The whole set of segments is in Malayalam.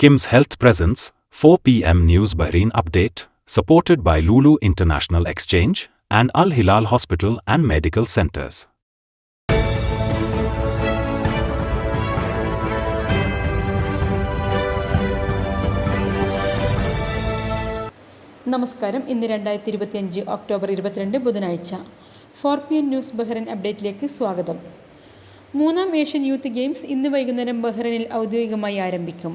Kim's Health Presence, 4 p.m. News Bahrain Update, supported by Lulu International Exchange and Al Hilal Hospital and Medical Centers. നമസ്കാരം ഇന്ന് രണ്ടായിരത്തി ഇരുപത്തിയഞ്ച് ഒക്ടോബർ ഇരുപത്തിരണ്ട് ബുധനാഴ്ച four P M news Bahrain അപ്ഡേറ്റിലേക്ക് സ്വാഗതം മൂന്നാം ഏഷ്യൻ യൂത്ത് ഗെയിംസ് ഇന്ന് വൈകുന്നേരം ബഹ്റൈനിൽ ഔദ്യോഗികമായി ആരംഭിക്കും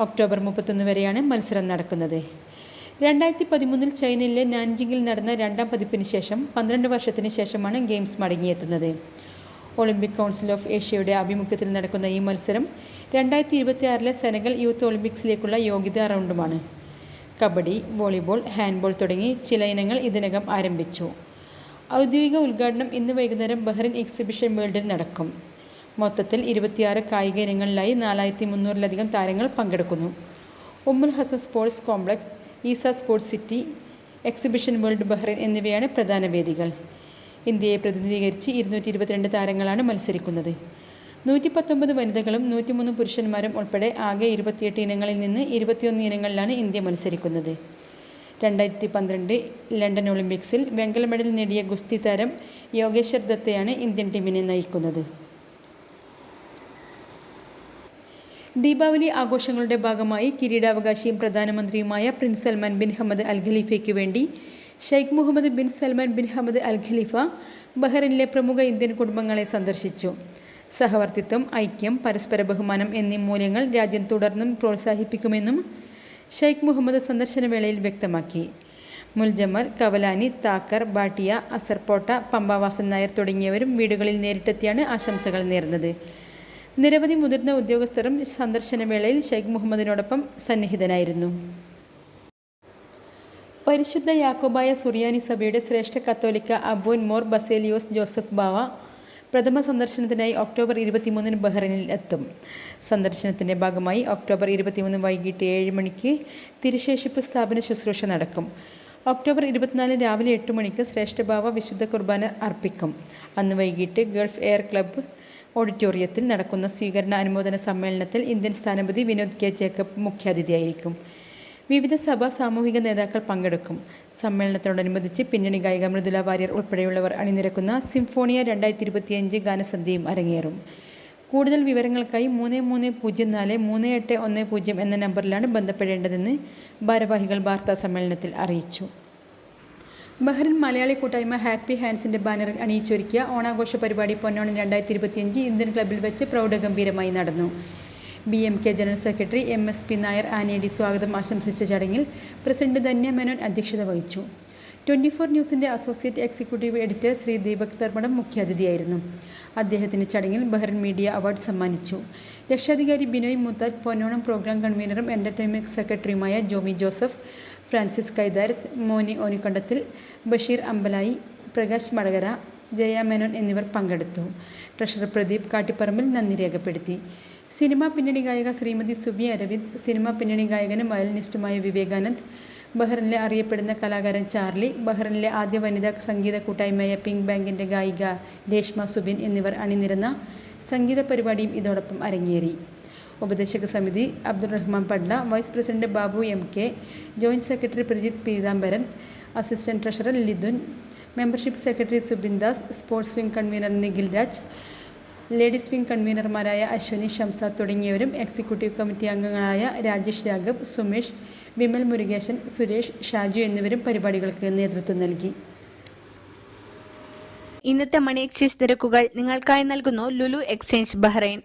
ഒക്ടോബർ മുപ്പത്തൊന്ന് വരെയാണ് മത്സരം നടക്കുന്നത്. രണ്ടായിരത്തി പതിമൂന്നിൽ ചൈനയിലെ നാൻജിങ്ങിൽ നടന്ന രണ്ടാം പതിപ്പിന് ശേഷം പന്ത്രണ്ട് വർഷത്തിന് ശേഷമാണ് ഗെയിംസ് മടങ്ങിയെത്തുന്നത്. ഒളിമ്പിക് കൗൺസിൽ ഓഫ് ഏഷ്യയുടെ ആഭിമുഖ്യത്തിൽ നടക്കുന്ന ഈ മത്സരം രണ്ടായിരത്തി ഇരുപത്തിയാറിലെ സെനഗൽ യൂത്ത് ഒളിമ്പിക്സിലേക്കുള്ള യോഗ്യതാ റൗണ്ടുമാണ്. കബഡി വോളിബോൾ ഹാൻഡ്ബോൾ തുടങ്ങി ചില ഇനങ്ങൾ ഇതിനകം ആരംഭിച്ചു. ഔദ്യോഗിക ഉദ്ഘാടനം ഇന്ന് വൈകുന്നേരം ബഹ്റിൻ എക്സിബിഷൻ വേൾഡിൽ നടക്കും. മൊത്തത്തിൽ ഇരുപത്തിയാറ് കായിക ഇനങ്ങളിലായി നാലായിരത്തി മുന്നൂറിലധികം താരങ്ങൾ പങ്കെടുക്കുന്നു. Umm Al Hassan sports complex Isa sports city exhibition world Bahrain എന്നിവയാണ് പ്രധാന വേദികൾ. ഇന്ത്യയെ പ്രതിനിധീകരിച്ച് ഇരുന്നൂറ്റി ഇരുപത്തിരണ്ട് താരങ്ങളാണ് മത്സരിക്കുന്നത്. നൂറ്റി പത്തൊമ്പത് വനിതകളും നൂറ്റിമൂന്ന് പുരുഷന്മാരും ഉൾപ്പെടെ ആകെ ഇരുപത്തിയെട്ട് ഇനങ്ങളിൽ നിന്ന് ഇരുപത്തിയൊന്ന് ഇനങ്ങളിലാണ് ഇന്ത്യ മത്സരിക്കുന്നത്. രണ്ടായിരത്തി പന്ത്രണ്ട് ലണ്ടൻ ഒളിമ്പിക്സിൽ വെങ്കല മെഡൽ നേടിയ ഗുസ്തി താരം യോഗേശ്വർ ദത്തയാണ് ഇന്ത്യൻ ടീമിനെ നയിക്കുന്നത്. ദീപാവലി ആഘോഷങ്ങളുടെ ഭാഗമായി കിരീടാവകാശിയും പ്രധാനമന്ത്രിയുമായ prince Salman bin Hamad Al ഖലീഫയ്ക്ക് വേണ്ടി Sheikh Mohammed bin Salman bin Hamad Al Khalifa ബഹ്റിനിലെ പ്രമുഖ ഇന്ത്യൻ കുടുംബങ്ങളെ സന്ദർശിച്ചു. സഹവർത്തിത്വം ഐക്യം പരസ്പര ബഹുമാനം എന്നീ മൂല്യങ്ങൾ രാജ്യം തുടർന്നും പ്രോത്സാഹിപ്പിക്കുമെന്നും ഷെയ്ഖ് മുഹമ്മദ് സന്ദർശനവേളയിൽ വ്യക്തമാക്കി. മുൽജമർ കവലാനി താക്കർ ബാട്ടിയ അസർപോട്ട പമ്പാവാസൻ നായർ തുടങ്ങിയവരും വീടുകളിൽ നേരിട്ടെത്തിയാണ് ആശംസകൾ നേർന്നത്. നിരവധി മുതിർന്ന ഉദ്യോഗസ്ഥരും സന്ദർശനവേളയിൽ ഷെയ്ഖ് മുഹമ്മദിനോടൊപ്പം സന്നിഹിതനായിരുന്നു. പരിശുദ്ധ യാക്കോബായ സുറിയാനി സഭയുടെ ശ്രേഷ്ഠ കത്തോലിക്ക അബോൻ മോർ ബസേലിയോസ് ജോസഫ് ബാവ പ്രഥമ സന്ദർശനത്തിനായി ഒക്ടോബർ ഇരുപത്തിമൂന്നിന് ബഹ്റൈനിൽ എത്തും. സന്ദർശനത്തിന്റെ ഭാഗമായി ഒക്ടോബർ ഇരുപത്തിമൂന്ന് വൈകിട്ട് ഏഴ് മണിക്ക് തിരുശേഷിപ്പ് സ്ഥാപന ശുശ്രൂഷ നടക്കും. ഒക്ടോബർ ഇരുപത്തിനാലിന് രാവിലെ എട്ട് മണിക്ക് ശ്രേഷ്ഠഭാവ വിശുദ്ധ കുർബാന അർപ്പിക്കും. അന്ന് വൈകിട്ട് ഗൾഫ് എയർ ക്ലബ്ബ് ഓഡിറ്റോറിയത്തിൽ നടക്കുന്ന സ്വീകരണ അനുമോദന സമ്മേളനത്തിൽ ഇന്ത്യൻ സ്ഥാനപതി വിനോദ് കെ ജേക്കബ് മുഖ്യാതിഥിയായിരിക്കും. വിവിധ സഭാ സാമൂഹിക നേതാക്കൾ പങ്കെടുക്കും. സമ്മേളനത്തോടനുബന്ധിച്ച് പിന്നണി ഗായിക മൃദുല വാര്യർ ഉൾപ്പെടെയുള്ളവർ അണിനിരക്കുന്ന സിംഫോണിയ രണ്ടായിരത്തി ഇരുപത്തിയഞ്ച് ഗാനസന്ധ്യയും അരങ്ങേറും. കൂടുതൽ വിവരങ്ങൾക്കായി മൂന്ന് മൂന്ന് പൂജ്യം നാല് മൂന്ന് എട്ട് ഒന്ന് പൂജ്യം എന്ന നമ്പറിലാണ് ബന്ധപ്പെടേണ്ടതെന്ന് ഭാരവാഹികൾ വാർത്താ സമ്മേളനത്തിൽ അറിയിച്ചു. ബഹ്റിൻ മലയാളി കൂട്ടായ്മ ഹാപ്പി ഹാൻഡ്സിന്റെ ബാനറിൽ അണിയിച്ചൊരുക്കിയ ഓണാഘോഷ പരിപാടി പൊന്നോണം രണ്ടായിരത്തി ഇരുപത്തിയഞ്ച് ഇന്ത്യൻ ക്ലബ്ബിൽ വെച്ച് പ്രൗഢഗംഭീരമായി നടന്നു. B M K general secretary M S P Nair Anedi സ്വാഗതം ആശംസിച്ച ചടങ്ങിൽ പ്രസിഡന്റ് ധന്യ മേനോൻ അധ്യക്ഷത വഹിച്ചു. ട്വന്റി ഫോർ ന്യൂസിന്റെ associate executive editor Shri Deepak Dharmadam മുഖ്യാതിഥിയായിരുന്നു. അദ്ദേഹത്തിന് ചടങ്ങിൽ ബഹ്റിൻ മീഡിയ അവാർഡ് സമ്മാനിച്ചു. രക്ഷാധികാരി ബിനോയ് മുത്താജ് പൊന്നോണം പ്രോഗ്രാം കൺവീനറും എന്റർടൈൻമെന്റ് സെക്രട്ടറിയുമായ ജോമി ജോസഫ് ഫ്രാൻസിസ് കൈതാരത്ത് മോനി ഓനിക്കണ്ടത്തിൽ ബഷീർ അമ്പലായി പ്രകാശ് മടകര ജയ മേനോൻ എന്നിവർ പങ്കെടുത്തു. ട്രഷറർ പ്രദീപ് കാട്ടിപ്പറമ്പിൽ നന്ദി രേഖപ്പെടുത്തി. സിനിമാ പിന്നണി ഗായിക ശ്രീമതി സുബി അരവിന്ദ് സിനിമാ പിന്നണി ഗായകനും വയലിനിസ്റ്റുമായ വിവേകാനന്ദ് ബഹ്റിനിലെ അറിയപ്പെടുന്ന കലാകാരൻ ചാർലി ബഹ്റിനിലെ ആദ്യ വനിതാ സംഗീത കൂട്ടായ്മയായ പിങ്ക് ബാങ്കിന്റെ ഗായിക രേഷ്മ സുബിൻ എന്നിവർ അണിനിരുന്ന സംഗീത പരിപാടിയും ഇതോടൊപ്പം അരങ്ങേറി. ഉപദേശക സമിതി Abdurahman Padla vice president Babu M K joint secretary Prajith Peethambaran assistant treasurer Lithun membership secretary Subin Das sports wing convener Nikhil Raj ladies wing കൺവീനർമാരായ Ashwini Shamsa തുടങ്ങിയവരും എക്സിക്യൂട്ടീവ് കമ്മിറ്റി അംഗങ്ങളായ രാജേഷ് രാഘവ് സുമേഷ് വിമൽ മുരുകേശൻ സുരേഷ് ഷാജു എന്നിവരും പരിപാടികൾക്ക് നേതൃത്വം നൽകി. ഇന്നത്തെ മണി എക്സ്ചേഞ്ച് നിരക്കുകൾ നിങ്ങൾക്കായി നൽകുന്നു Lulu exchange Bahrain.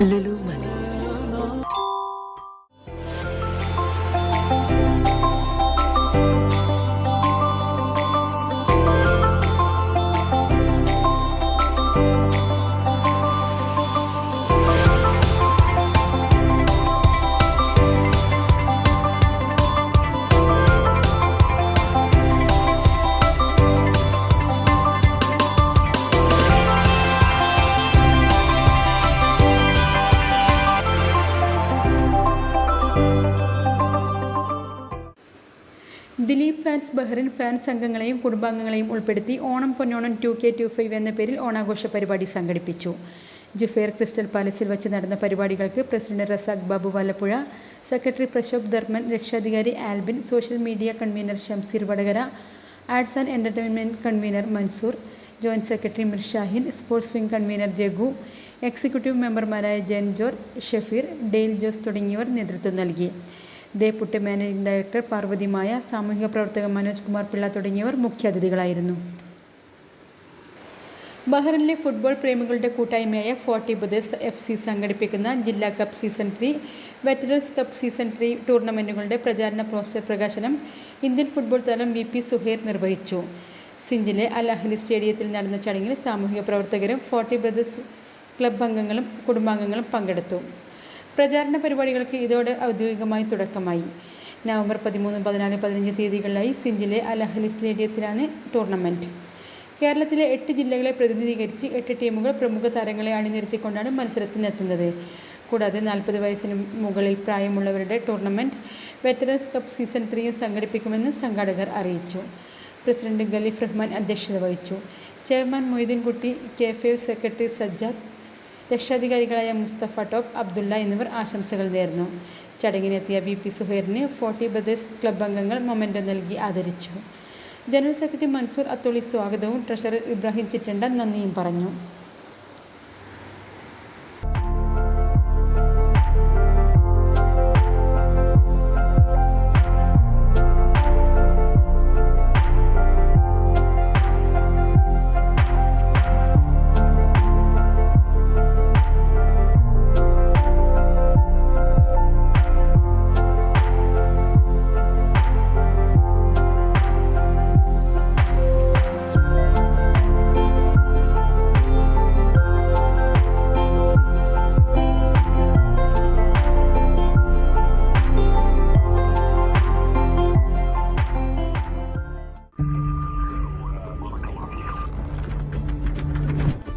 Lulu Dileep fans Bahrain fans അംഗങ്ങളെയും കുടുംബാംഗങ്ങളെയും ഉൾപ്പെടുത്തി Onam Ponnonam two K two five എന്ന പേരിൽ ഓണാഘോഷ പരിപാടി സംഘടിപ്പിച്ചു. ജുഫേർ ക്രിസ്റ്റൽ പാലസിൽ വച്ച് നടന്ന പരിപാടികൾക്ക് പ്രസിഡന്റ് റസാഖ് ബാബു വല്ലപ്പുഴ സെക്രട്ടറി പ്രശോഭ് ധർമ്മൻ രക്ഷാധികാരി Albin social media convener Shamseer Vadakara arts and entertainment convener Mansoor joint secretary Mir Shahin sports wing convener Raghu executive മെമ്പർമാരായ ജെൻ ജോർ ഷെഫീർ ഡെയിൽ ജോസ് തുടങ്ങിയവർ നേതൃത്വം നൽകി. ദേപ്പുട്ട് മാനേജിംഗ് ഡയറക്ടർ പാർവതിമായ സാമൂഹിക പ്രവർത്തകൻ മനോജ് കുമാർ പിള്ള തുടങ്ങിയവർ മുഖ്യാതിഥികളായിരുന്നു ബഹ്റിനിലെ ഫുട്ബോൾ പ്രേമികളുടെ കൂട്ടായ്മയായ ഫോർട്ടി ബ്രദേഴ്സ് എഫ് സി സംഘടിപ്പിക്കുന്ന ജില്ലാ cup season three veterans cup season three ടൂർണമെന്റുകളുടെ പ്രചാരണ പോസ്റ്റർ പ്രകാശനം ഇന്ത്യൻ ഫുട്ബോൾ താരം വി പി സുഹേർ നിർവഹിച്ചു. സിഞ്ചിലെ അൽ അഹ്ലി സ്റ്റേഡിയത്തിൽ നടന്ന ചടങ്ങിൽ സാമൂഹിക പ്രവർത്തകരും ഫോർട്ടി ബ്രദേഴ്സ് ക്ലബ് അംഗങ്ങളും കുടുംബാംഗങ്ങളും പങ്കെടുത്തു. പ്രചാരണ പരിപാടികൾക്ക് ഇതോടെ ഔദ്യോഗികമായി തുടക്കമായി. നവംബർ പതിമൂന്ന് പതിനാല് പതിനഞ്ച് തീയതികളിലായി സിഞ്ചിലെ അലഹലി സ്റ്റേഡിയത്തിലാണ് ടൂർണമെന്റ് കേരളത്തിലെ എട്ട് ജില്ലകളെ പ്രതിനിധീകരിച്ച് എട്ട് ടീമുകൾ പ്രമുഖ താരങ്ങളെ അണിനിരത്തിക്കൊണ്ടാണ് മത്സരത്തിനെത്തുന്നത്. കൂടാതെ നാൽപ്പത് വയസ്സിന് മുകളിൽ പ്രായമുള്ളവരുടെ ടൂർണമെന്റ് വെറ്ററൻസ് കപ്പ് സീസൺ ത്രീയും സംഘടിപ്പിക്കുമെന്ന് സംഘാടകർ അറിയിച്ചു. പ്രസിഡന്റ് ഖലീഫ് റഹ്മാൻ അധ്യക്ഷത വഹിച്ചു. Chairman Moideenkutty K F secretary Sajjad രക്ഷാധികാരികളായ Mustafa top Abdulla എന്നിവർ ആശംസകൾ നേർന്നു. ചടങ്ങിനെത്തിയ വി പി സുഹൈറിന് ഫോർട്ടി ബ്രദേഴ്സ് ക്ലബ് അംഗങ്ങൾ മൊമെന്റോ നൽകി ആദരിച്ചു. ജനറൽ സെക്രട്ടറി മൻസൂർ അത്തോളി സ്വാഗതവും ട്രഷറർ ഇബ്രാഹിം ചിറ്റണ്ട നന്ദിയും പറഞ്ഞു.